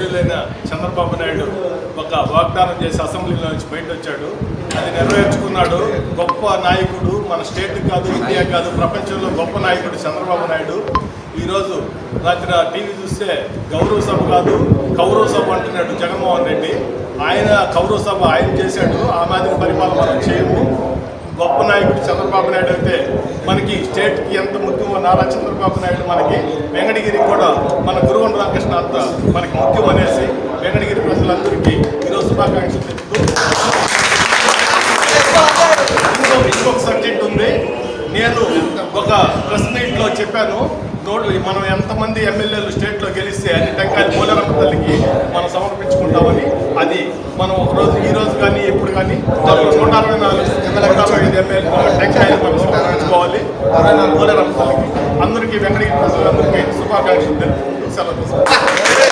గౌరవనీయులైన చంద్రబాబు నాయుడు ఒక వాగ్దానం చేసి అసెంబ్లీలో నుంచి బయట వచ్చాడు అది నెరవేర్చుకున్నాడు. గొప్ప నాయకుడు మన స్టేట్ కాదు ఇండియా కాదు ప్రపంచంలో గొప్ప నాయకుడు చంద్రబాబు నాయుడు. ఈరోజు రాత్రి టీవీ చూస్తే గౌరవ సభ కాదు కౌరవ సభ అంటున్నాడు జగన్మోహన్ రెడ్డి. ఆయన కౌరవ సభ ఆయన చేశాడు. ఆ మాదిరి పరిపాలన మనం చేయము. గొప్ప నాయకుడు చంద్రబాబు నాయుడు అయితే మనకి స్టేట్కి ఎంత ముఖ్యమో నారా చంద్రబాబు నాయుడు మనకి వెంకటగిరికి కూడా మన గురువన్ తర్వాత మనకి ముఖ్యం అనేసి వెంకటగిరి ప్రజలందరికీ ఈరోజు శుభాకాంక్షలు తెలుపుతూ ఇంకో ఇంకొక సబ్జెక్ట్ ఉంది. నేను ఒక ప్రెస్ మీట్లో చెప్పాను. నోట్ మనం ఎంతమంది ఎమ్మెల్యేలు స్టేట్లో గెలిస్తే అన్ని టెంకాయలు పోలేరమ్మ తల్లికి మనం సమర్పించుకుంటామని అది మనం ఒకరోజు ఈ రోజు కానీ ఎప్పుడు కానీ నూట అరవై నాలుగు నూట అరవై ఐదు ఎమ్మెల్యే టెంకాయలు మనం సమర్పించుకోవాలి. పోలేరమ్మ తల్లికి అందరికీ వెంకటగిరి ప్రజలందరికీ శుభాకాంక్షలు తెలుపుతుంది Marcelo Augusto.